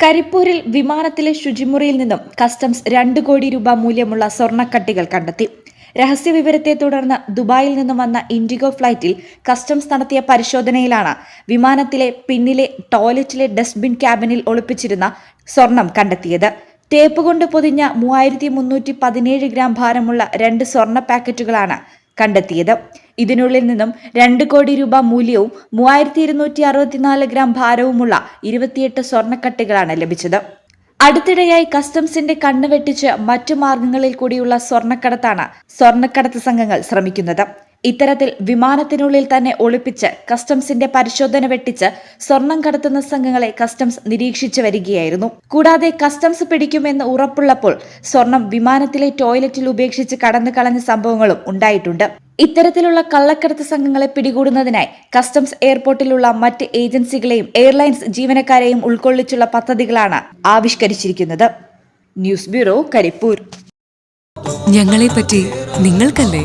കരിപ്പൂരിൽ വിമാനത്തിലെ ശുചിമുറിയിൽ നിന്നും കസ്റ്റംസ് രണ്ട് കോടി രൂപ മൂല്യമുള്ള സ്വർണക്കട്ടികൾ കണ്ടെത്തി. രഹസ്യവിവരത്തെ തുടർന്ന് ദുബായിൽ നിന്നും വന്ന ഇൻഡിഗോ ഫ്ലൈറ്റിൽ കസ്റ്റംസ് നടത്തിയ പരിശോധനയിലാണ് വിമാനത്തിലെ പിന്നിലെ ടോയ്ലറ്റിലെ ഡസ്റ്റ്ബിൻ ക്യാബിനിൽ ഒളിപ്പിച്ചിരുന്ന സ്വർണം കണ്ടെത്തിയത്. ടേപ്പ് കൊണ്ട് പൊതിഞ്ഞ മൂവായിരത്തി മുന്നൂറ്റി പതിനേഴ് ഗ്രാം ഭാരമുള്ള രണ്ട് സ്വർണ പാക്കറ്റുകളാണ് കണ്ടെത്തിയത്. ഇതിനുള്ളിൽ നിന്നും രണ്ട് കോടി രൂപ മൂല്യവും മൂവായിരത്തി ഇരുന്നൂറ്റി അറുപത്തിനാല് ഗ്രാം ഭാരവുമുള്ള ഇരുപത്തിയെട്ട് സ്വർണക്കട്ടികളാണ് ലഭിച്ചത്. അടുത്തിടെയായി കസ്റ്റംസിന്റെ കണ്ണുവെട്ടിച്ച് മറ്റു മാർഗങ്ങളിൽ കൂടിയുള്ള സ്വർണക്കടത്താണ് സ്വർണക്കടത്ത് സംഘങ്ങൾ ശ്രമിക്കുന്നത്. ഇത്തരത്തിൽ വിമാനത്തിനുള്ളിൽ തന്നെ ഒളിപ്പിച്ച് കസ്റ്റംസിന്റെ പരിശോധന വെട്ടിച്ച് സ്വർണം കടത്തുന്ന സംഘങ്ങളെ കസ്റ്റംസ് നിരീക്ഷിച്ചു വരികയായിരുന്നു. കൂടാതെ കസ്റ്റംസ് പിടിക്കുമെന്ന് ഉറപ്പുള്ളപ്പോൾ സ്വർണം വിമാനത്തിലെ ടോയ്ലറ്റിൽ ഉപേക്ഷിച്ച് കടന്നു കളഞ്ഞ സംഭവങ്ങളും ഉണ്ടായിട്ടുണ്ട്. ഇത്തരത്തിലുള്ള കള്ളക്കടത്ത് സംഘങ്ങളെ പിടികൂടുന്നതിനായി കസ്റ്റംസ് എയർപോർട്ടിലുള്ള മറ്റ് ഏജൻസികളെയും എയർലൈൻസ് ജീവനക്കാരെയും ഉൾക്കൊള്ളിച്ചുള്ള പദ്ധതികളാണ് ആവിഷ്കരിച്ചിരിക്കുന്നത്. News bureau Karipur. ഞങ്ങളെപ്പറ്റി നിങ്ങൾക്കല്ലേ